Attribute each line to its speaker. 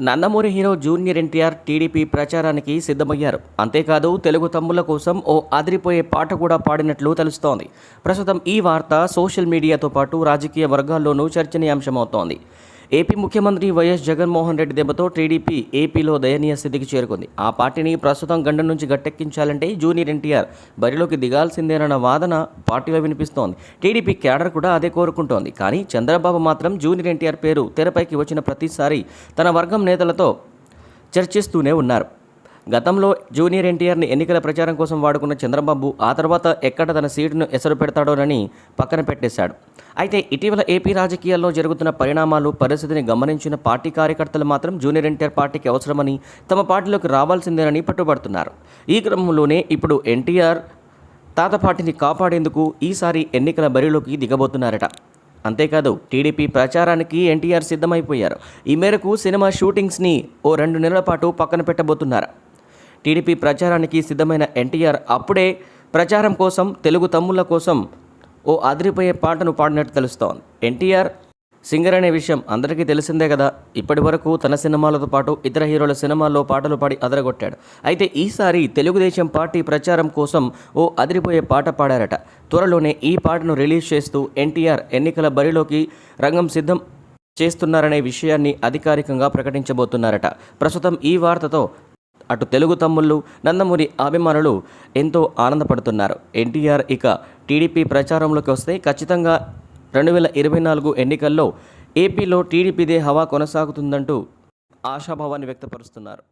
Speaker 1: Nandamuri hero junior NTR TDP ప్రచారానికి సిద్ధమయ్యారు. అంతేకాదు తెలుగు తమ్ముల కోసం ఓ అదిరిపోయే పాట కూడా పాడినట్లు తెలుస్తోంది. ప్రస్తుతం ఈ వార్త సోషల్ మీడియాతో పాటు రాజకీయ వర్గాల్లోనూ చర్చనీయాంశమవుతోంది. ఏపీ ముఖ్యమంత్రి వైఎస్ జగన్మోహన్ రెడ్డి దెబ్బతో టీడీపీ ఏపీలో దయనీయ స్థితికి చేరుకుంది. ఆ పార్టీని ప్రస్తుతం గండం నుంచి గట్టెక్కించాలంటే జూనియర్ ఎన్టీఆర్ బరిలోకి దిగాల్సిందేనన్న వాదన పార్టీలో వినిపిస్తోంది. టీడీపీ క్యాడర్ కూడా అదే కోరుకుంటోంది. కానీ చంద్రబాబు మాత్రం జూనియర్ ఎన్టీఆర్ పేరు తెరపైకి వచ్చిన ప్రతిసారి తన వర్గం నేతలతో చర్చిస్తూనే ఉన్నారు. గతంలో జూనియర్ ఎన్టీఆర్ని ఎన్నికల ప్రచారం కోసం వాడుకున్న చంద్రబాబు ఆ తర్వాత ఎక్కడ తన సీటును ఎసరు పెడతాడోనని పక్కన పెట్టేశాడు. అయితే ఇటీవల ఏపీ రాజకీయాల్లో జరుగుతున్న పరిణామాలు పరిస్థితిని గమనించిన పార్టీ కార్యకర్తలు మాత్రం జూనియర్ ఎన్టీఆర్ పార్టీకి అవసరమని తమ పార్టీలోకి రావాల్సిందేనని పట్టుబడుతున్నారు. ఈ క్రమంలోనే ఇప్పుడు ఎన్టీఆర్ తాత పార్టీని కాపాడేందుకు ఈసారి ఎన్నికల బరిలోకి దిగబోతున్నారట. అంతేకాదు టీడీపీ ప్రచారానికి ఎన్టీఆర్ సిద్ధమైపోయారు. ఈ మేరకు సినిమా షూటింగ్స్ని ఓ రెండు నెలల పాటు పక్కన పెట్టబోతున్నారు. టీడీపీ ప్రచారానికి సిద్ధమైన ఎన్టీఆర్ అప్పుడే ప్రచారం కోసం తెలుగు తమ్ముళ్ళ కోసం ఓ అదిరిపోయే పాటను పాడినట్టు తెలుస్తోంది. ఎన్టీఆర్ సింగర్ అనే విషయం అందరికీ తెలిసిందే కదా. ఇప్పటి వరకు తన సినిమాలతో పాటు ఇతర హీరోల సినిమాల్లో పాటలు పాడి అదరగొట్టాడు. అయితే ఈసారి తెలుగుదేశం పార్టీ ప్రచారం కోసం ఓ అదిరిపోయే పాట పాడారట. త్వరలోనే ఈ పాటను రిలీజ్ చేస్తూ ఎన్టీఆర్ ఎన్నికల బరిలోకి రంగం సిద్ధం చేస్తున్నారనే విషయాన్ని అధికారికంగా ప్రకటించబోతున్నారట. ప్రస్తుతం ఈ వార్తతో అటు తెలుగు తమ్ముళ్ళు నందమూరి అభిమానులు ఎంతో ఆనందపడుతున్నారు. ఎన్టీఆర్ ఇక టీడీపీ ప్రచారంలోకి వస్తే ఖచ్చితంగా రెండు వేల ఇరవై నాలుగు ఎన్నికల్లో ఏపీలో టీడీపీదే హవా కొనసాగుతుందంటూ ఆశాభావాన్ని వ్యక్తపరుస్తున్నారు.